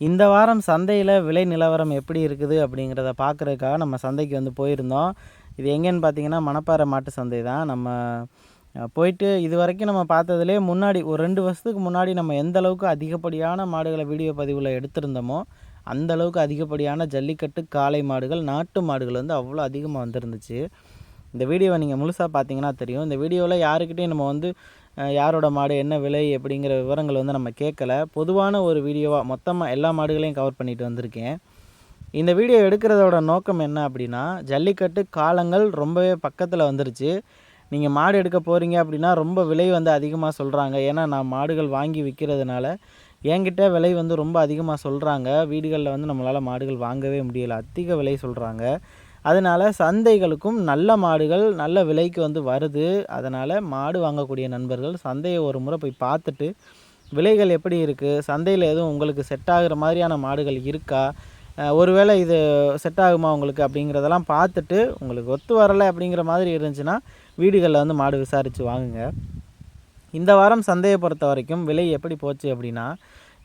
இந்த வாரம் சந்தையில் விலை நிலவரம் எப்படி இருக்குது அப்படிங்கிறத பார்க்குறதுக்காக நம்ம சந்தைக்கு வந்து போயிருந்தோம். இது எங்கேன்னு பார்த்தீங்கன்னா மணப்பாறை மாட்டு சந்தை தான். நம்ம போயிட்டு இது வரைக்கும் நம்ம பார்த்ததுலேயே முன்னாடி ஒரு ரெண்டு வருஷத்துக்கு முன்னாடி நம்ம எந்த அளவுக்கு அதிகப்படியான மாடுகளை வீடியோ பதிவில் எடுத்திருந்தோமோ அந்த அளவுக்கு அதிகப்படியான ஜல்லிக்கட்டு காளை மாடுகள் நாட்டு மாடுகள் வந்து அவ்வளோ அதிகமாக வந்திருந்துச்சு. இந்த வீடியோவை நீங்கள் முழுசாக பார்த்தீங்கன்னா தெரியும். இந்த வீடியோவில் யாருக்கிட்டையும் நம்ம வந்து யாரோட மாடு என்ன விலை அப்படிங்கிற விவரங்கள் வந்து நம்ம கேட்கல. பொதுவான ஒரு வீடியோவாக மொத்தமாக எல்லா மாடுகளையும் கவர் பண்ணிட்டு வந்திருக்கேன். இந்த வீடியோ எடுக்கிறதோட நோக்கம் என்ன அப்படின்னா ஜல்லிக்கட்டு காலங்கள் ரொம்பவே பக்கத்தில் வந்துருச்சு. நீங்கள் மாடு எடுக்க போகிறீங்க அப்படின்னா ரொம்ப விலை வந்து அதிகமாக சொல்கிறாங்க ஏன்னா நான் மாடுகள் வாங்கி விற்கிறதுனால என்கிட்ட விலை வந்து ரொம்ப அதிகமாக சொல்கிறாங்க வீடுகளில் வந்து நம்மளால் மாடுகள் வாங்கவே முடியல. அதிக விலை சொல்கிறாங்க அதனால் சந்தைகளுக்கும் நல்ல மாடுகள் நல்ல விலைக்கு வந்து வருது. அதனால் மாடு வாங்கக்கூடிய நண்பர்கள் சந்தையை ஒரு முறை போய் பார்த்துட்டு விலைகள் எப்படி இருக்குது சந்தையில் எதுவும் உங்களுக்கு செட் ஆகுற மாதிரியான மாடுகள் இருக்கா? ஒருவேளை இது செட் ஆகுமா உங்களுக்கு அப்படிங்கிறதெல்லாம் பார்த்துட்டு உங்களுக்கு ஒத்து வரலை அப்படிங்கிற மாதிரி இருந்துச்சுன்னா வீடுகளில் வந்து மாடு விசாரித்து வாங்குங்க. இந்த வாரம் சந்தையை பொறுத்த வரைக்கும் விலை எப்படி போச்சு அப்படின்னா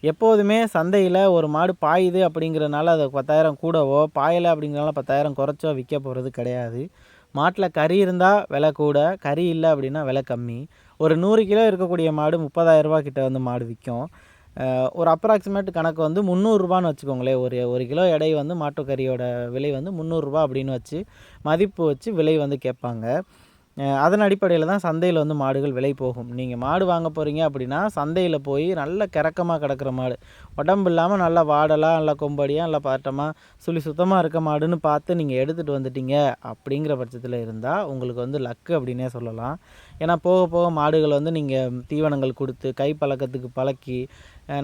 எப்போதுமே சந்தையில் ஒரு மாடு பாயுது அப்படிங்கிறனால அது பத்தாயிரம் கூடவோ பாயலை அப்படிங்கிறனால பத்தாயிரம் குறைச்சோ விற்க போகிறது கிடையாது. மாட்டில் கறி இருந்தால் விலை கூட. கறி இல்லை அப்படின்னா விலை கம்மி. ஒரு நூறு கிலோ இருக்கக்கூடிய மாடு முப்பதாயிரரூபா கிட்ட வந்து மாடு விற்கும் ஒரு அப்ராக்சிமேட் கணக்கு வந்து முந்நூறுரூபான்னு வச்சுக்கோங்களேன். ஒரு ஒரு கிலோ எடை வந்து மாட்டுக்கறியோட விலை வந்து முந்நூறுரூபா அப்படின்னு வச்சு மதிப்பு வச்சு விலை வந்து கேட்பாங்க. அதன் அடிப்படையில் தான் சந்தையில் வந்து மாடுகள் விலை போகும். நீங்கள் மாடு வாங்க போகிறீங்க அப்படின்னா சந்தையில் போய் நல்ல கிறக்கமாக கிடக்கிற மாடு. உடம்பு இல்லாமல் நல்லா வாடலாக நல்லா கொம்படியாக நல்லா பாட்டமாக சுழி சுத்தமாக இருக்க மாடுன்னு பார்த்து நீங்கள் எடுத்துகிட்டு வந்துட்டீங்க அப்படிங்கிற பட்சத்தில் இருந்தால் உங்களுக்கு வந்து லக்கு அப்படின்னே சொல்லலாம். ஏன்னா போக போக மாடுகள் வந்து நீங்கள் தீவனங்கள் கொடுத்து கை பழக்கத்துக்கு பழக்கி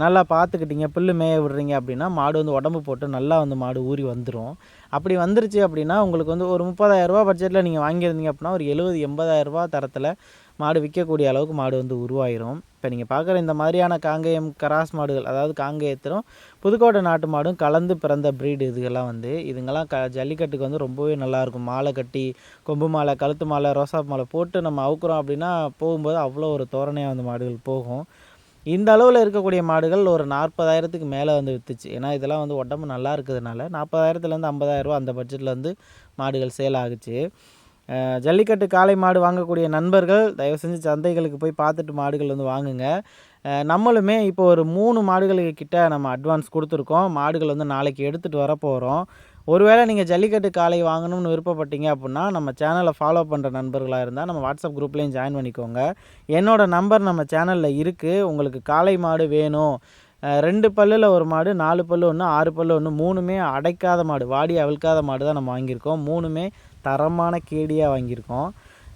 நல்லா பார்த்துக்கிட்டீங்க புல்லு மேய விடுறீங்க அப்படின்னா மாடு வந்து உடம்பு போட்டு நல்லா வந்து மாடு ஊறி வந்துடும் அப்படி வந்துருச்சு அப்படின்னா உங்களுக்கு வந்து ஒரு முப்பதாயிரரூபா பட்ஜெட்டில் நீங்கள் வாங்கியிருந்தீங்க அப்படின்னா ஒரு எழுபது எண்பதாயிரரூபா தரத்தில் மாடு விற்கக்கூடிய அளவுக்கு மாடு வந்து உருவாயிரும். இப்போ நீங்கள் பார்க்குற இந்த மாதிரியான காங்கேயம் கராஸ் மாடுகள் அதாவது காங்கேயத்திலும் புதுக்கோட்டை நாட்டு மாடும் கலந்து பிறந்த ப்ரீடு இதுகெல்லாம் வந்து இதுங்கெல்லாம் க ஜல்லிக்கட்டுக்கு வந்து ரொம்பவே நல்லாயிருக்கும். மாலை கட்டி கொம்பு மாலை கழுத்து மாலை ரோசா மாலை போட்டு நம்ம அவுக்குறோம் அப்படின்னா போகும்போது அவ்வளோ ஒரு தோரணையாக வந்து மாடுகள் போகும். இந்த அளவில் இருக்கக்கூடிய மாடுகள் ஒரு நாற்பதாயிரத்துக்கு மேலே வந்து விற்றுச்சு ஏன்னா இதெல்லாம் வந்து உடம்பு நல்லா இருக்கிறதுனால நாற்பதாயிரத்துலேருந்து ஐம்பதாயிரரூவா அந்த பட்ஜெட்டில் வந்து மாடுகள் சேல் ஆகுச்சு. ஜல்லிக்கட்டு காளை மாடு வாங்கக்கூடிய நண்பர்கள் தயவு செஞ்சு சந்தைகளுக்கு போய் பார்த்துட்டு மாடுகள் வந்து வாங்குங்க. நம்மளுமே இப்போ ஒரு மூணு மாடுகளுக்கு கிட்ட நம்ம அட்வான்ஸ் கொடுத்துருக்கோம். மாடுகள் வந்து நாளைக்கு எடுத்துகிட்டு வர போகிறோம் ஒருவேளை நீங்கள் ஜல்லிக்கட்டு காலை வாங்கணும்னு விருப்பப்பட்டீங்க அப்படின்னா நம்ம சேனலை ஃபாலோ பண்ணுற நண்பர்களாக இருந்தால் நம்ம வாட்ஸ்அப் குரூப்லேயும் ஜாயின் பண்ணிக்கோங்க. என்னோடய நம்பர் நம்ம சேனலில் இருக்குது உங்களுக்கு காளை மாடு வேணும். ரெண்டு பல்லில் ஒரு மாடு நாலு பல்லு ஒன்று ஆறு பல்லு ஒன்று மூணுமே அடைக்காத மாடு வாடி அவிழ்க்காத மாடு தான் நம்ம வாங்கியிருக்கோம். மூணுமே தரமான கேடியாக வாங்கியிருக்கோம்.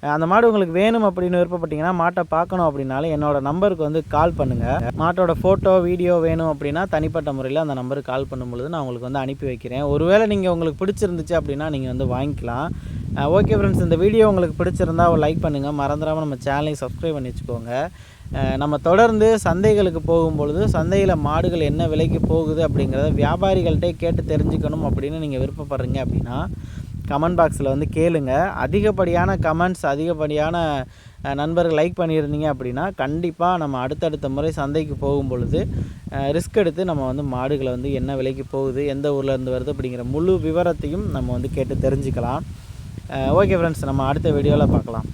அந்த மாடு உங்களுக்கு வேணும் அப்படின்னு விருப்பப்பட்டீங்கன்னா மாட்டை பார்க்கணும் அப்படின்னாலும் என்னோட நம்பருக்கு வந்து கால் பண்ணுங்கள் மாட்டோட ஃபோட்டோ வீடியோ வேணும் அப்படின்னா தனிப்பட்ட முறையில் அந்த நம்பருக்கு கால் பண்ணும் பொழுது நான் உங்களுக்கு வந்து அனுப்பி வைக்கிறேன். ஒருவேளை நீங்கள் உங்களுக்கு பிடிச்சிருந்துச்சு அப்படின்னா நீங்கள் வந்து வாங்கிக்கலாம். ஓகே ஃப்ரெண்ட்ஸ் இந்த வீடியோ உங்களுக்கு பிடிச்சிருந்தா ஒரு லைக் பண்ணுங்கள் மறந்துடாமல் நம்ம சேனலையும் சப்ஸ்கிரைப் பண்ணி வச்சுக்கோங்க. நம்ம தொடர்ந்து சந்தைகளுக்கு போகும்பொழுது சந்தையில் மாடுகள் என்ன விலைக்கு போகுது அப்படிங்கிறத வியாபாரிகள்கிட்ட கேட்டு தெரிஞ்சுக்கணும் அப்படின்னு நீங்கள் விருப்பப்படுறீங்க அப்படின்னா கமெண்ட் பாக்ஸில் வந்து கேளுங்க. அதிகப்படியான கமெண்ட்ஸ் அதிகப்படியான நண்பர்கள் லைக் பண்ணியிருந்தீங்க அப்படின்னா கண்டிப்பாக நம்ம அடுத்தடுத்த முறை சந்தைக்கு போகும் பொழுது ரிஸ்க் எடுத்து நம்ம வந்து மாடுகளை வந்து என்ன விலைக்கு போகுது எந்த ஊர்லேருந்து வருது அப்படிங்கிற முழு விவரத்தையும் நம்ம வந்து கேட்டு தெரிஞ்சுக்கலாம். ஓகே ஃப்ரெண்ட்ஸ் நம்ம அடுத்த வீடியோவில் பார்க்கலாம்.